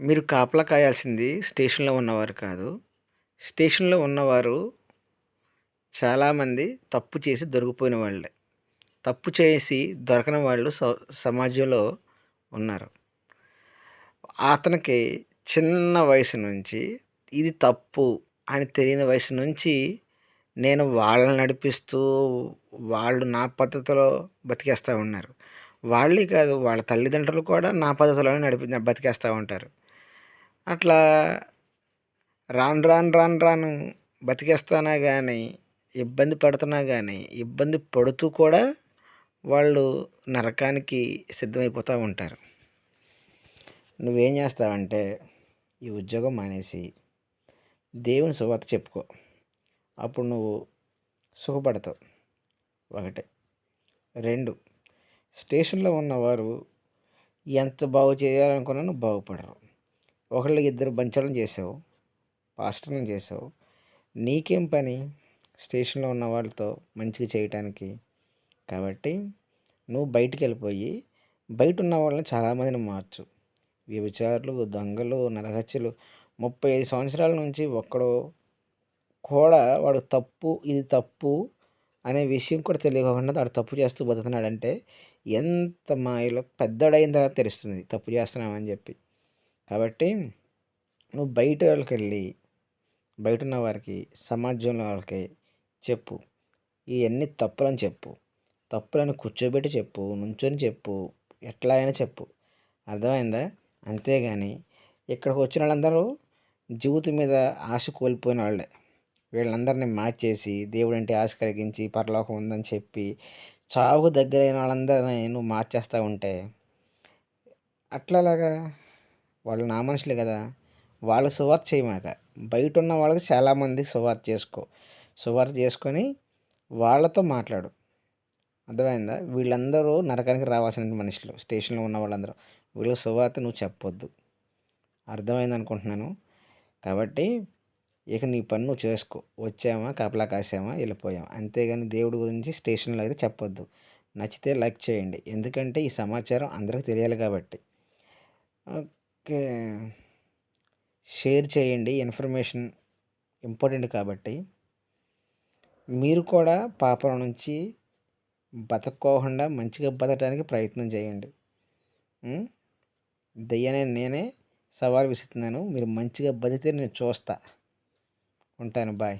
మీరు కాపలా కాయాల్సింది స్టేషన్లో ఉన్నవారు కాదు. స్టేషన్లో ఉన్నవారు చాలామంది తప్పు చేసి దొరికిపోయిన వాళ్ళే. తప్పు చేసి దొరకని వాళ్ళు స- సమాజంలో ఉన్నారు. అతనికి చిన్న వయసు నుంచి ఇది తప్పు అని తెలియని వయసు నుంచి నేను వాళ్ళని నడిపిస్తూ వాళ్ళు నా పద్ధతిలో బతికేస్తూ ఉన్నారు. వాళ్ళే కాదు వాళ్ళ తల్లిదండ్రులు కూడా నా పద్ధతిలోనే నడిపి బతికేస్తూ ఉంటారు. అట్లా రాను రాను రాను రాను బతికేస్తానా కానీ ఇబ్బంది పడుతున్నా కానీ ఇబ్బంది పడుతూ కూడా వాళ్ళు నరకానికి సిద్ధమైపోతూ ఉంటారు. నువ్వేం చేస్తావంటే ఈ ఉద్యోగం మానేసి దేవుని శుభత చెప్పుకో. అప్పుడు నువ్వు సుఖపడతావు. ఒకటి. రెండు. స్టేషన్లో ఉన్నవారు ఎంత బాగు చేయాలనుకున్నా నువ్వు బాగుపడరు. ఒకళ్ళకి ఇద్దరు బంచడం చేసావు పాస్టర్లను చేసావు. నీకేం పని? స్టేషన్లో ఉన్న వాళ్ళతో మంచిగా చేయటానికి. కాబట్టి నువ్వు బయటికి వెళ్ళిపోయి బయట ఉన్న వాళ్ళని చాలామందిని మార్చు. వ్యభిచారులు దొంగలు నరహత్యలు. ముప్పై ఐదు సంవత్సరాల నుంచి ఒక్కడు కూడా వాడు తప్పు ఇది తప్పు అనే విషయం కూడా తెలియకుండా వాడు తప్పు చేస్తూ బతుకుతున్నాడంటే ఎంత మాయలో పెద్దడైన తర్వాత తెలుస్తుంది. తప్పు చేస్తున్నామని చెప్పి. కాబట్టి నువ్వు బయట వాళ్ళకి వెళ్ళి బయట ఉన్న వారికి సమాజంలో వాళ్ళకి చెప్పు. ఇవన్నీ తప్పులని చెప్పు. తప్పులను కూర్చోబెట్టి చెప్పు నుంచొని చెప్పు ఎట్లా అయినా చెప్పు. అర్థమైందా? అంతేగాని ఇక్కడికి వచ్చిన వాళ్ళందరూ జీవితం మీద ఆశ కోల్పోయిన వాళ్ళే. వీళ్ళందరినీ మార్చేసి దేవుడు అంటే ఆశ కలిగించి పరలోకం ఉందని చెప్పి చావుకు దగ్గరైన వాళ్ళందరినీ నువ్వు మార్చేస్తూ ఉంటే అట్లాలాగా వాళ్ళు నా మనుషులే కదా వాళ్ళు సువార్త చేయమాక. బయట ఉన్న వాళ్ళకి చాలామంది సువార్త చేసుకో. సువార్త చేసుకొని వాళ్ళతో మాట్లాడు. అర్థమైందా? వీళ్ళందరూ నరకానికి రావాల్సిన మనుషులు. స్టేషన్లో ఉన్న వాళ్ళందరూ. వీళ్ళ సువార్త నువ్వు చెప్పొద్దు. అర్థమైంది అనుకుంటున్నాను? కాబట్టి ఇక నీ పని నువ్వు చేసుకో. వచ్చామా? కపలా కాసామా? వెళ్ళిపోయామా? అంతేగాని దేవుడి గురించి స్టేషన్లో అయితే చెప్పొద్దు. నచ్చితే లైక్ చేయండి. ఎందుకంటే ఈ సమాచారం అందరికీ తెలియాలి కాబట్టి. షేర్ చేయండి. ఇన్ఫర్మేషన్ ఇంపార్టెంట్ కాబట్టి. మీరు కూడా పాపల నుంచి బతక్కోకుండా మంచిగా బతకడానికి ప్రయత్నం చేయండి. ఉం? దయ్యాన్ని నేనే సవాల్ విసురుతున్నాను. మీరు మంచిగా బతికితే నేను చూస్తా. ఉంటాను. బాయ్.